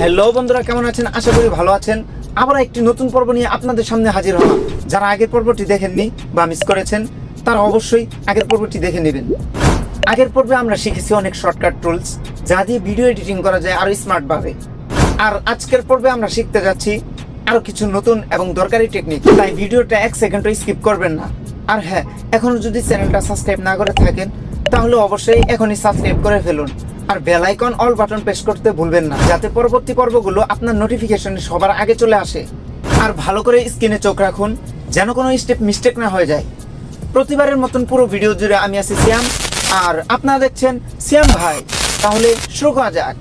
Hello বন্ধুরা, কেমন আছেন? আশা করি ভালো আছেন। আবার একটি নতুন পর্ব নিয়ে আপনাদের সামনে হাজির হলাম। যারা আগের পর্বটি দেখেননি বা মিস করেছেন, তারা অবশ্যই আগের পর্বটি দেখে নেবেন। আগের পর্বে আমরা শিখেছি অনেক শর্টকাট টুলস যা দিয়ে ভিডিও এডিটিং করা যায় আরও স্মার্টভাবে আর আজকের পর্বে আমরা শিখতে যাচ্ছি আরও কিছু নতুন এবং দরকারি টেকনিক তাই ভিডিওটা এক সেকেন্ডও স্কিপ করবেন না। আর হ্যাঁ এখনও যদি চ্যানেলটা সাবস্ক্রাইব না করে থাকেন, তাহলে অবশ্যই এখনই সাবস্ক্রাইব করে ফেলুন। আর bell icon all button press করতে ভুলবেন না, যাতে পরবর্তী পর্বগুলো আপনার নোটিফিকেশনে সবার আগে চলে আসে। আর ভালো করে স্ক্রিনে চোখ রাখুন, যেন কোনো স্টেপ মিস্টেক না হয়ে যায়। প্রতিবারের মতন পুরো ভিডিও জুড়ে আমি আছি সিয়াম আর আপনারা দেখছেন সিয়াম ভাই। তাহলে শুরু করা যাক।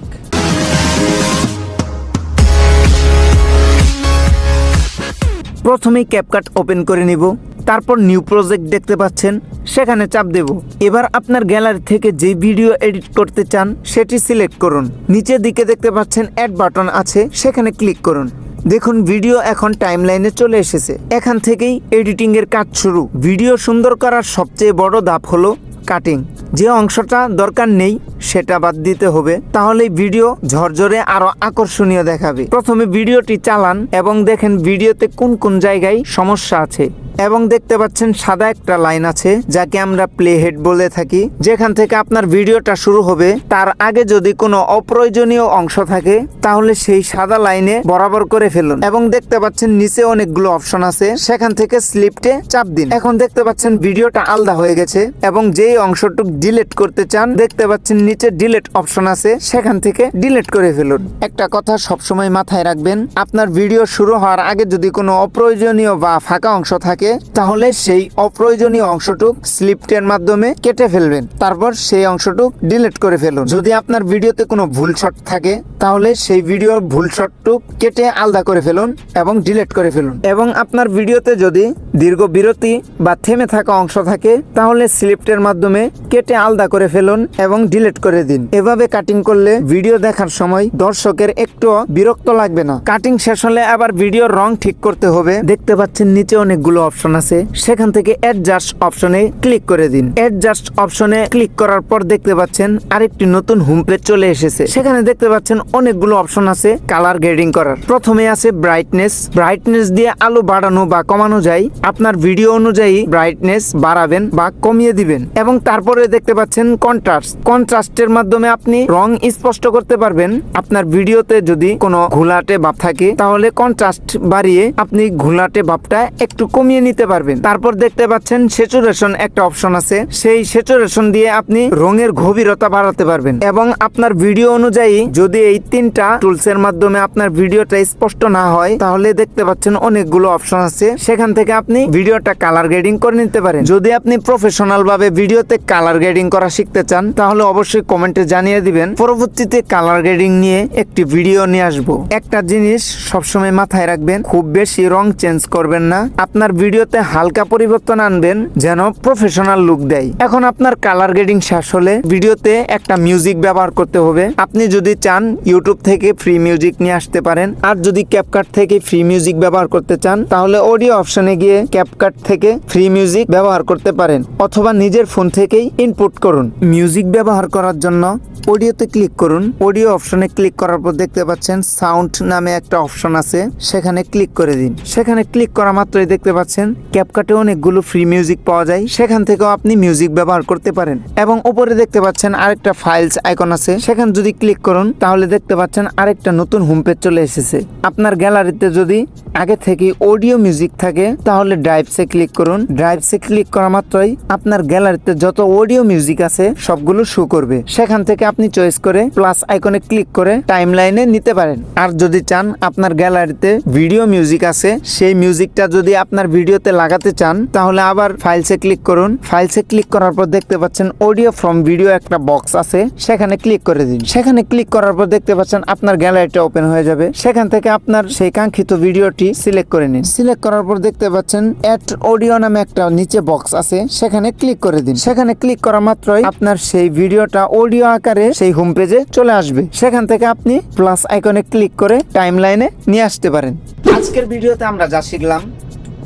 প্রথমেই ক্যাপকাট ওপেন করে নিব। তারপর নিউ প্রজেক্ট দেখতে পাচ্ছেন, সেখানে চাপ দেব। এবার আপনার গ্যালারি থেকে যে ভিডিও এডিট করতে চান, সেটি সিলেক্ট করুন। নিচের দিকে দেখতে পাচ্ছেন অ্যাড বাটন আছে, সেখানে ক্লিক করুন। দেখুন ভিডিও এখন টাইমলাইনে চলে এসেছে। এখান থেকেই এডিটিং এর কাজ শুরু। ভিডিও সুন্দর করার সবচেয়ে বড় ধাপ হলো কাটিং যে অংশটা দরকার নেই, সেটা বাদ দিতে হবে। তাহলে ভিডিও ঝরঝরে আরও আকর্ষণীয় দেখাবে। প্রথমে ভিডিওটি চালান এবং দেখেন ভিডিওতে কোন কোন জায়গায় সমস্যা আছে। এবং দেখতে পাচ্ছেন সাদা একটা লাইন আছে, যাকে আমরা প্লে হেড বলে থাকি। যেখান থেকে আপনার ভিডিওটা শুরু হবে, তার আগে যদি কোনো অপ্রয়োজনীয় অংশ থাকে, তাহলে সেই সাদা লাইনে বরাবর করে ফেলুন। এবং দেখতে পাচ্ছেন নিচে অনেকগুলো অপশন আছে, সেখান থেকে স্লিপটে চাপ দিন। এখন দেখতে পাচ্ছেন ভিডিওটা আলাদা হয়ে গেছে, এবং যেই অংশটুক ডিলেট করতে চান, দেখতে পাচ্ছেন নিচে ডিলেট অপশন আছে, সেখান থেকে ডিলেট করে ফেলুন। একটা কথা সবসময় মাথায় রাখবেন, আপনার ভিডিও শুরু হওয়ার আগে যদি কোনো অপ্রয়োজনীয় বা ফাঁকা অংশ থাকে তাহলে সেই অপ্রয়োজনীয় অংশটুক স্লিপটের মাধ্যমে কেটে ফেলবেন। তারপর সেই অংশটুক ডিলিট করে ফেলুন। যদি আপনার ভিডিওতে কোনো ভুল শট থাকে, তাহলে সেই ভিডিওর ভুল শটটুক কেটে আলাদা করে ফেলুন এবং ডিলিট করে ফেলুন। এবং আপনার ভিডিওতে যদি দীর্ঘ বিরতি বা থেমে থাকা অংশ থাকে, তাহলে স্লিপটের মাধ্যমে কেটে আলাদা করে ফেলুন এবং ডিলিট করে দিন। এভাবে কাটিং করলে ভিডিও দেখার সময় দর্শকের একটু বিরক্ত লাগবে না। কাটিং শেষ হলে আবার ভিডিওর রং ঠিক করতে হবে। দেখতে পাচ্ছেন নিচে অনেকগুলো অপশন আছে। সেখান থেকে অ্যাডজাস্ট অপশনে ক্লিক করে দিন। অ্যাডজাস্ট অপশনে ক্লিক করার পর দেখতে পাচ্ছেন আরেকটি নতুন হোম পেজ চলে এসেছে। সেখানে দেখতে পাচ্ছেন অনেকগুলো অপশন আছে কালার গ্রেডিং করার। প্রথমে আছে ব্রাইটনেস ব্রাইটনেস দিয়ে আলো বাড়ানো বা কমানো যায়। আপনার ভিডিও অনুযায়ী ব্রাইটনেস বাড়াবেন বা কমিয়ে দিবেন। এবং তারপরে দেখতে পাচ্ছেন কন্ট্রাস্ট কন্ট্রাস্টের মাধ্যমে আপনি রং স্পষ্ট করতে পারবেন। আপনার ভিডিওতে যদি কোনো ঘোলাটে ভাব থাকে, তাহলে কন্ট্রাস্ট বাড়িয়ে আপনি ঘোলাটে ভাবটা একটু কমিয়ে নিতে পারবেন। তারপর দেখতে পাচ্ছেন সেচুরেশন একটা অপশন আছে। সেই সেচুরেশন দিয়ে আপনি রঙের গভীরতা বাড়াতে পারবেন এবং আপনার ভিডিও অনুযায়ী যদি এই তিনটা টুলস এর মাধ্যমে আপনার ভিডিওটা স্পষ্ট না হয়, তাহলে দেখতে পাচ্ছেন অনেকগুলো অপশন আছে। সেখান থেকে আপনি ভিডিওটা কালার গ্রেডিং করে নিতে পারেন। যদি আপনি প্রফেশনাল ভাবে ভিডিওতে কালার গ্রেডিং করা শিখতে চান, তাহলে অবশ্যই কমেন্টে জানিয়ে দিবেন। পরবর্তীতে কালার গ্রেডিং নিয়ে একটি ভিডিও নিয়ে আসব। একটা জিনিস সবসময় মাথায় রাখবেন, খুব বেশি রং চেঞ্জ করবেন না। আপনার ভিডিওতে হালকা পরিবর্তন আনবেন যেন প্রফেশনাল লুক দেয়। এখন আপনার কালার গ্রেডিং শেষ হলে ভিডিওতে একটা মিউজিক ব্যবহার করতে হবে। আপনি যদি চান ইউটিউব থেকে ফ্রি মিউজিক নিয়ে আসতে পারেন, আর যদি ক্যাপকাট থেকে ফ্রি মিউজিক ব্যবহার করতে চান, তাহলে অডিও অপশনে গিয়ে ক্যাপকাট থেকে ফ্রি মিউজিক ব্যবহার করতে পারেন, অথবা নিজের ফোন থেকেই ইনপুট করুন। মিউজিক ব্যবহার করার জন্য অডিওতে ক্লিক করুন। অডিও অপশনে ক্লিক করার পর দেখতে পাচ্ছেন সাউন্ড নামে একটা অপশন আছে। সেখানে ক্লিক করে দিন। সেখানে ক্লিক করা মাত্রই দেখতে পাচ্ছেন ক্যাপকাটে অনেকগুলো ফ্রি মিউজিক পাওয়া যায়। সেখান থেকেও আপনি মিউজিক ব্যবহার করতে পারেন। এবং উপরে দেখতে পাচ্ছেন আরেকটা ফাইলস আইকন আছে। সেখানে যদি ক্লিক করুন, তাহলে দেখতে পাচ্ছেন আরেকটা নতুন হোম পেজ চলে এসেছে। আপনার গ্যালারিতে যদি আগে থেকে অডিও মিউজিক থাকে, তাহলে ড্রাইভসে ক্লিক করুন। ড্রাইভসে ক্লিক করা মাত্রই আপনার গ্যালারিতে যত অডিও মিউজিক আছে, সবগুলো শো করবে। সেখান থেকে আপনি চয়েস করে প্লাস আইকনে ক্লিক করে টাইম লাইনে নিতে পারেন। আর যদি চান আপনার গ্যালারিতে ভিডিও মিউজিক আছে, সেই মিউজিকটা যদি আপনার ভিডিওতে লাগাতে চান, তাহলে আবার ফাইলসে ক্লিক করুন। ফাইলসে ক্লিক করার পর দেখতে পাচ্ছেন অডিও ফ্রম ভিডিও একটা বক্স আছে, সেখানে ক্লিক করে দিন। সেখানে ক্লিক করার পর দেখতে পাচ্ছেন আপনার গ্যালারিটা ওপেন হয়ে যাবে। সেখান থেকে আপনার সেই কাঙ্ক্ষিত ভিডিওটি সিলেক্ট করে নিন। সিলেক্ট করার পর দেখতে পাচ্ছেন অ্যাড অডিও নামে একটা নিচে বক্স আছে, সেখানে ক্লিক করে দিন। সেখানে ক্লিক করা মাত্রই আপনার সেই ভিডিওটা অডিও আকারে সেই হোম পেজে চলে আসবে। সেখান থেকে আপনি প্লাস আইকনে ক্লিক করে টাইম লাইনে নিয়ে আসতে পারেন। আজকের ভিডিওতে আমরা যা শিখলাম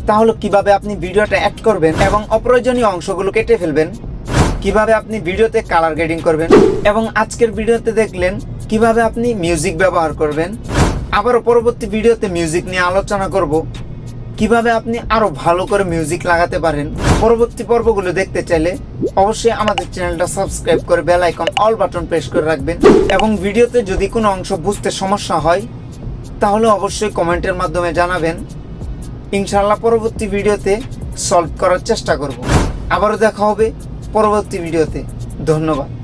তাহলে কীভাবে আপনি ভিডিওটা অ্যাড করবেন এবং অপ্রয়োজনীয় অংশগুলো কেটে ফেলবেন, কীভাবে আপনি ভিডিওতে কালার গ্রেডিং করবেন এবং আজকের ভিডিওতে দেখলেন কীভাবে আপনি মিউজিক ব্যবহার করবেন। আবারও পরবর্তী ভিডিওতে মিউজিক নিয়ে আলোচনা করব। কীভাবে আপনি আরও ভালো করে মিউজিক লাগাতে পারেন? পরবর্তী পর্বগুলো দেখতে চাইলে অবশ্যই আমাদের চ্যানেলটা সাবস্ক্রাইব করে bell icon all button press করে রাখবেন। এবং ভিডিওতে যদি কোনো অংশ বুঝতে সমস্যা হয়, তাহলে অবশ্যই কমেন্টের মাধ্যমে জানাবেন। ইনশাআল্লাহ পরবর্তী ভিডিওতে সলভ করার চেষ্টা করব। আবারও দেখা হবে পরবর্তী ভিডিওতে। ধন্যবাদ।